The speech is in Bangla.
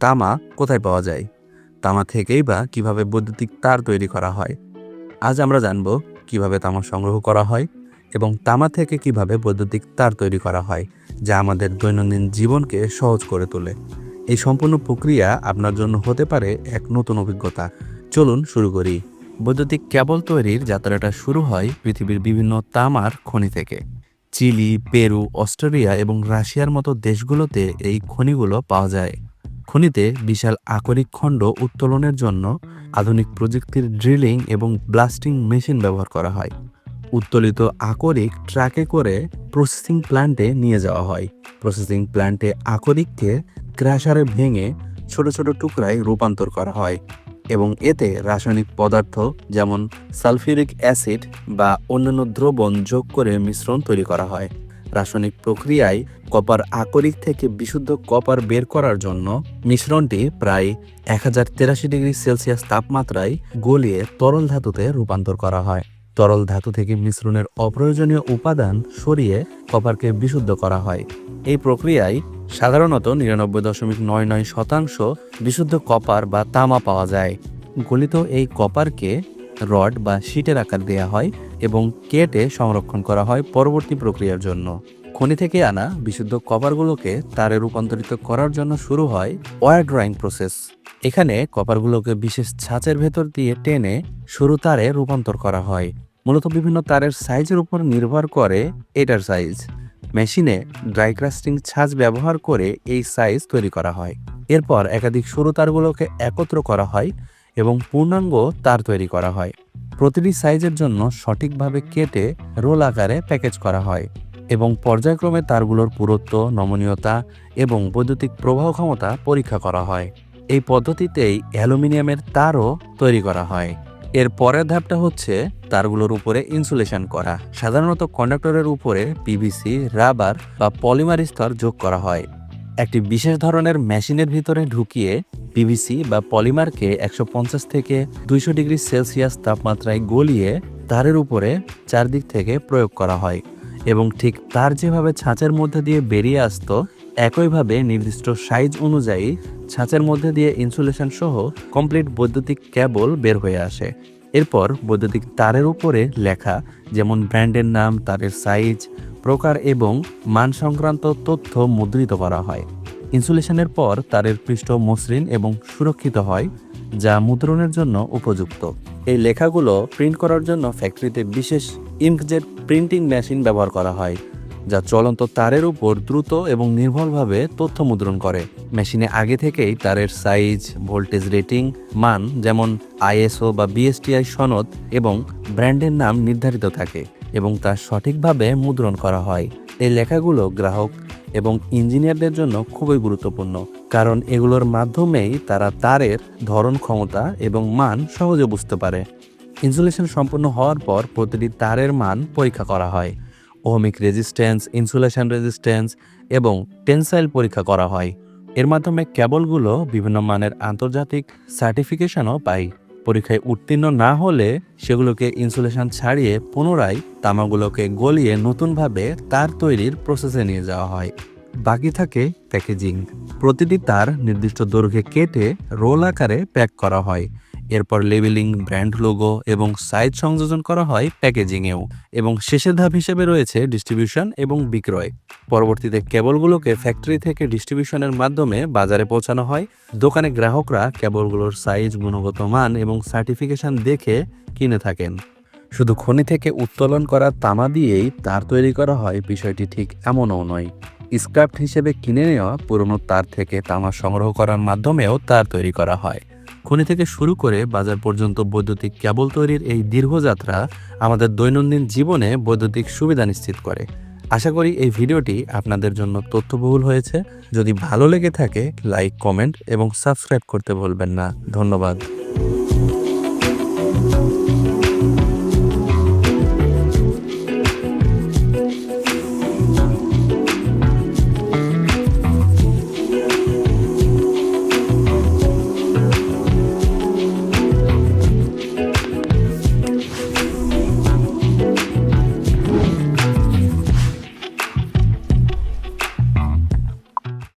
তামা কোথায় পাওয়া যায়? তামা থেকেই বা কীভাবে বৈদ্যুতিক তার তৈরি করা হয়? আজ আমরা জানব কীভাবে তামা সংগ্রহ করা হয় এবং তামা থেকে কীভাবে বৈদ্যুতিক তার তৈরি করা হয়, যা আমাদের দৈনন্দিন জীবনকে সহজ করে তোলে। এই সম্পূর্ণ প্রক্রিয়া আপনার জন্য হতে পারে এক নতুন অভিজ্ঞতা। চলুন শুরু করি। বৈদ্যুতিক কেবল তৈরির যাত্রাটা শুরু হয় পৃথিবীর বিভিন্ন তামার খনি থেকে। চিলি, পেরু, অস্ট্রেলিয়া এবং রাশিয়ার মতো দেশগুলোতে এই খনিগুলো পাওয়া যায়। খনিতে বিশাল আকরিক খণ্ড উত্তোলনের জন্য আধুনিক প্রযুক্তির ড্রিলিং এবং ব্লাস্টিং মেশিন ব্যবহার করা হয়। উত্তোলিত আকরিক ট্রাকে করে প্রসেসিং প্ল্যান্টে নিয়ে যাওয়া হয়। প্রসেসিং প্ল্যান্টে আকরিককে ক্র্যাশারে ভেঙে ছোট ছোট টুকরায় রূপান্তর করা হয় এবং এতে রাসায়নিক পদার্থ যেমন সালফিউরিক অ্যাসিড বা অন্যান্য দ্রবণ যোগ করে মিশ্রণ তৈরি করা হয়। রাসায়নিক প্রক্রিয়ায় কপার আকরিক থেকে বিশুদ্ধ কপার বের করার জন্য মিশ্রণটি প্রায় এক ডিগ্রি সেলসিয়াস তাপমাত্রায় গলিয়ে তরল ধাতুতে রূপান্তর করা হয়। তরল ধাতু থেকে মিশ্রণের অপ্রয়োজনীয় উপাদান সরিয়ে কপারকে বিশুদ্ধ করা হয়। এই প্রক্রিয়ায় সাধারণত নিরানব্বই দশমিক নয় নয় শতাংশ বিশুদ্ধ কপার বা তামা পাওয়া যায়। গলিত এই কপারকে রড বা শিটের আকার দেওয়া হয় এবং কেটে সংরক্ষণ করা হয় পরবর্তী প্রক্রিয়ার জন্য। খনি থেকে আনা বিশুদ্ধ কপারগুলোকে তারে রূপান্তরিত করার জন্য শুরু হয় ওয়ার ড্রয়িং প্রসেস। এখানে কপারগুলোকে বিশেষ ছাঁচের ভেতর দিয়ে টেনে সরু তারে রূপান্তর করা হয়। মূলত বিভিন্ন তারের সাইজের উপর নির্ভর করে এটার সাইজ। মেশিনে ড্রাই ক্রাস্টিং ছাঁচ ব্যবহার করে এই সাইজ তৈরি করা হয়। এরপর একাধিক সরু তারগুলোকে একত্র করা হয় এবং পূর্ণাঙ্গ তার তৈরি করা হয়। প্রতিটি সাইজের জন্য সঠিকভাবে কেটে রোল আকারে প্যাকেজ করা হয় এবং পর্যায়ক্রমে তারগুলোর পুরুত্ব, নমনীয়তা এবং বৈদ্যুতিক প্রবাহ ক্ষমতা পরীক্ষা করা হয়। এই পদ্ধতিতেই অ্যালুমিনিয়ামের তারও তৈরি করা হয়। এর পরের ধাপটা হচ্ছে তারগুলোর উপরে ইনসুলেশন করা। সাধারণত কন্ডাক্টরের উপরে পিভিসি রাবার বা পলিমার স্তর যোগ করা হয়। একটি বিশেষ ধরনের মেশিনের ভিতরে ঢুকিয়ে পিভিসি বা পলিমারকে একশো পঞ্চাশ থেকে দুইশো ডিগ্রি সেলসিয়াস তাপমাত্রায় গলিয়ে তারের উপরে চারদিক থেকে প্রয়োগ করা হয় এবং ঠিক তার যেভাবে ছাঁচের মধ্যে দিয়ে বেরিয়ে আসতো, একইভাবে নির্দিষ্ট সাইজ অনুযায়ী ছাঁচের মধ্যে দিয়ে ইনসুলেশন সহ কমপ্লিট বৈদ্যুতিক কেবল বের হয়ে আসে। এরপর বৈদ্যুতিক তারের উপরে লেখা যেমন ব্র্যান্ডের নাম, তারের সাইজ, প্রকার এবং মান সংক্রান্ত তথ্য মুদ্রিত করা হয়। ইনসুলেশনের পর তারের পৃষ্ঠ মসৃণ এবং সুরক্ষিত হয়, যা মুদ্রণের জন্য উপযুক্ত। এই লেখাগুলো প্রিন্ট করার জন্য ফ্যাক্টরিতে বিশেষ ইঙ্কজেট প্রিন্টিং মেশিন ব্যবহার করা হয়, যা চলন্ত তারের উপর দ্রুত এবং নির্ভরভাবে তথ্য মুদ্রণ করে। মেশিনে আগে থেকেই তারের সাইজ, ভোল্টেজ রেটিং, মান যেমন আইএসও বা বিএসটিআই সনদ এবং ব্র্যান্ডের নাম নির্ধারিত থাকে এবং তা সঠিকভাবে মুদ্রণ করা হয়। এই লেখাগুলো গ্রাহক এবং ইঞ্জিনিয়ারদের জন্য খুবই গুরুত্বপূর্ণ, কারণ এগুলোর মাধ্যমেই তারা তারের ধরন ক্ষমতা এবং মান সহজে বুঝতে পারে। ইনসুলেশন সম্পূর্ণ হওয়ার পর প্রতিটি তারের মান পরীক্ষা করা হয়। ওহমিক রেজিস্ট্যান্স, ইনসুলেশন রেজিস্ট্যান্স এবং টেনসাইল পরীক্ষা করা হয়। এর মাধ্যমে কেবলগুলো বিভিন্ন মানের আন্তর্জাতিক সার্টিফিকেশনও পায় পরীক্ষায় উত্তীর্ণ না হলে সেগুলোকে ইনসুলেশন ছাড়িয়ে পুনরায় তামাগুলোকে গলিয়ে নতুনভাবে তার তৈরির প্রসেসে নিয়ে যাওয়া হয়। বাকি থাকে প্যাকেজিং প্রতিটি তার নির্দিষ্ট দৈর্ঘ্যে কেটে রোল আকারে প্যাক করা হয়। এরপর লেবেলিং, ব্র্যান্ড লোগো এবং সাইজ সংযোজন করা হয় প্যাকেজিংয়েও এবং শেষের ধাপ হিসেবে রয়েছে ডিস্ট্রিবিউশন এবং বিক্রয়। পরবর্তীতে কেবলগুলোকে ফ্যাক্টরি থেকে ডিস্ট্রিবিউশনের মাধ্যমে বাজারে পৌঁছানো হয়। দোকানে গ্রাহকরা কেবলগুলোর সাইজ, গুণগত মান এবং সার্টিফিকেশন দেখে কিনে থাকেন। শুধু খনি থেকে উত্তোলন করা তামা দিয়েই তার তৈরি করা হয়, বিষয়টি ঠিক এমনও নয়। স্ক্রাপ্ট হিসেবে কিনে নেওয়া, পুরনো তার থেকে তামা সংগ্রহ করার মাধ্যমেও তার তৈরি করা হয়। খনি থেকে শুরু করে বাজার পর্যন্ত বৈদ্যুতিক ক্যাবল তৈরির এই দীর্ঘযাত্রা আমাদের দৈনন্দিন জীবনে বৈদ্যুতিক সুবিধা নিশ্চিত করে। আশা করি এই ভিডিওটি আপনাদের জন্য তথ্যবহুল হয়েছে। যদি ভালো লেগে থাকে, লাইক, কমেন্ট এবং সাবস্ক্রাইব করতে ভুলবেন না। ধন্যবাদ।